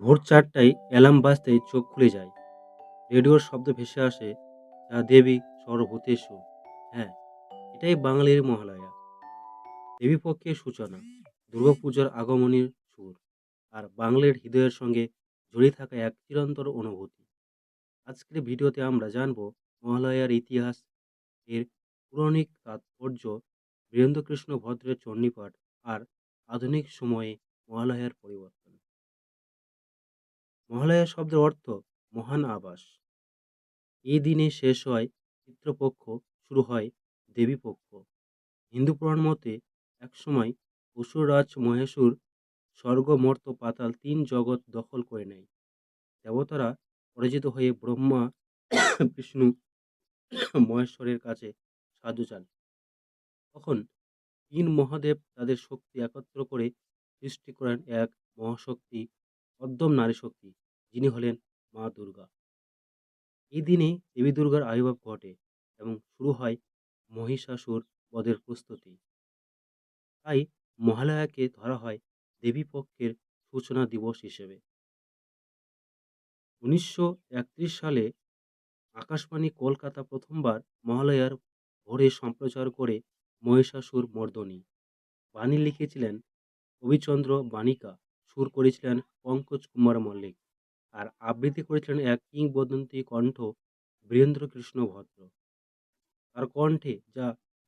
ভোর চারটায় অ্যালার্ম বাজতেই চোখ খুলে যায়। রেডিওর শব্দ ভেসে আসে, যা দেবী সর্বভূতেষু। হ্যাঁ এটাই বাঙালির মহালয়া। দেবীপক্ষের সূচনা, দুর্গাপূজার আগমনের সুর, আর বাঙালির হৃদয়ের সঙ্গে জড়িয়ে থাকা এক চিরন্তর অনুভূতি। আজকের ভিডিওতে আমরা জানব মহালয়ার ইতিহাস, এর পৌরাণিক তাৎপর্য বীরেন্দ্রকৃষ্ণ ভদ্রের চণ্ডীপাঠ, আর আধুনিক সময়ে মহালয়ার পরিবর্তন। মহালয়া শব্দের অর্থ মহান আবাস। এই দিনে শেষ হয় চিত্রপক্ষ, শুরু হয় দেবীপক্ষ। হিন্দু পুরাণ মতে একসময় অসুররাজ মহেশ্বর স্বর্গ মর্ত পাতাল তিন জগৎ দখল করে নেয়। দেবতারা পরাজিত হয়ে ব্রহ্মা, বিষ্ণু, মহেশ্বরের কাছে সাধু চান। তখন তিন মহাদেব তাদের শক্তি একত্র করে সৃষ্টি করেন এক মহাশক্তি অদ্যম নারী শক্তি, যিনি হলেন মা দুর্গা। এই দিনে দেবী দুর্গার আবির্ভাব ঘটে এবং শুরু হয় মহিষাসুর বধের প্রস্তুতি। তাই মহালয়াকে ধরা হয় দেবী পক্ষের সূচনা দিবস হিসেবে। উনিশশো একত্রিশ সালে আকাশবাণী কলকাতা প্রথমবার মহালয়ার ভোরে সম্প্রচার করে মহিষাসুর মর্দনী। বাণী লিখেছিলেন কবিচন্দ্র বাণিকা। সুর করেছিলেন পঙ্কজ কুমার মল্লিক। আর আবৃত্তি করেছিলেন এক কিংবদন্তি কণ্ঠ বীরেন্দ্র কৃষ্ণ ভদ্র। তার কণ্ঠে যা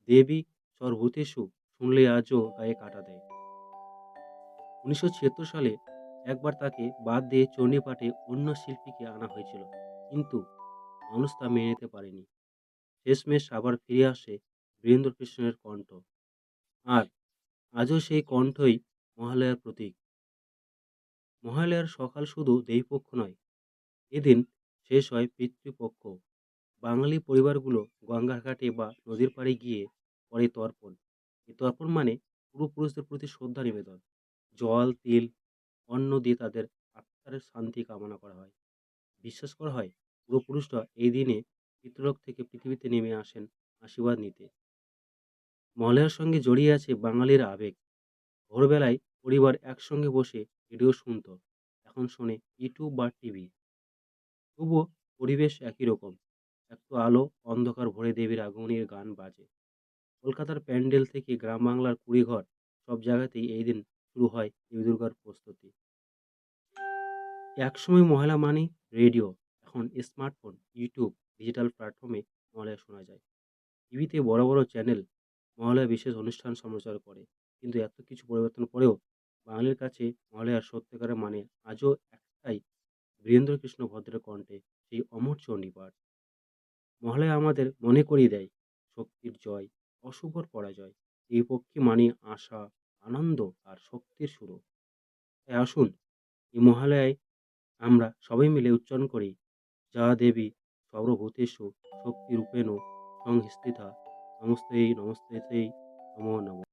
দেবী সর্বভূতেষু শুনলে আজও গায়ে কাটা দেয়। উনিশশো ছিয়াত্তর সালে একবার তাকে বাদ দিয়ে চণ্ডীপাঠে অন্য শিল্পীকে আনা হয়েছিল, কিন্তু মানুষ তা মেনে নিতে পারেনি। শেষমেশ আবার ফিরে আসে বীরেন্দ্র কৃষ্ণের কণ্ঠ। আর আজও সেই কণ্ঠই মহালয়ার প্রতীক। মহালয়ার সকাল শুধু দেবীপক্ষ নয়, এদিন শেষ হয় পিতৃপক্ষ। বাঙালি পরিবারগুলো গঙ্গার ঘাটে বা নদীর পাড়ে গিয়ে করে তর্পণ। এই তর্পণ মানে পূর্বপুরুষদের প্রতি শ্রদ্ধা নিবেদন। জল, তিল, অন্ন দিয়ে তাদের আত্মার শান্তি কামনা করা হয়। বিশ্বাস করা হয় পূর্বপুরুষরা এই দিনে পিতৃলোক থেকে পৃথিবীতে নেমে আসেন আশীর্বাদ নিতে। মহালয়ার সঙ্গে জড়িয়ে আছে বাঙালির আবেগ। ভোরবেলায় পরিবার একসঙ্গে বসে রেডিও শুনত। এখন শোনে ইউটিউব বা টিভি তবুও পরিবেশ একই রকম। একটু আলো, অন্ধকার, ভরে দেবীর আগমনের গান বাজে। কলকাতার প্যান্ডেল থেকে গ্রাম বাংলার কুড়িঘর সব জায়গাতেই এই দিন শুরু হয় দেবী দুর্গার প্রস্তুতি। একসময় মহিলা মানে রেডিও, এখন স্মার্টফোন ইউটিউব ডিজিটাল প্ল্যাটফর্মে মহালয়া শোনা যায়। টিভিতে বড় বড় চ্যানেল মহালয়া বিশেষ অনুষ্ঠান সম্প্রচার করে, কিন্তু এত কিছু পরিবর্তন পরেও বাঙালির কাছে মহালয়ার সত্যিকারের মানে আজও একটাই বীরেন্দ্র কৃষ্ণ ভদ্রের কণ্ঠে সেই অমর চণ্ডীপাঠ। মহালয়া আমাদের মনে করিয়ে দেয় শক্তির জয়, অশুভর পরাজয়, এই পক্ষে মানে আশা, আনন্দ আর শক্তির শুরু তাই আসুন, এই মহালয়ায় আমরা সবাই মিলে উচ্চারণ করি, যা দেবী সর্বভূতেষু শক্তিরূপেণ সংস্থিতা নমস্তে নমস্তে নমো নমঃ।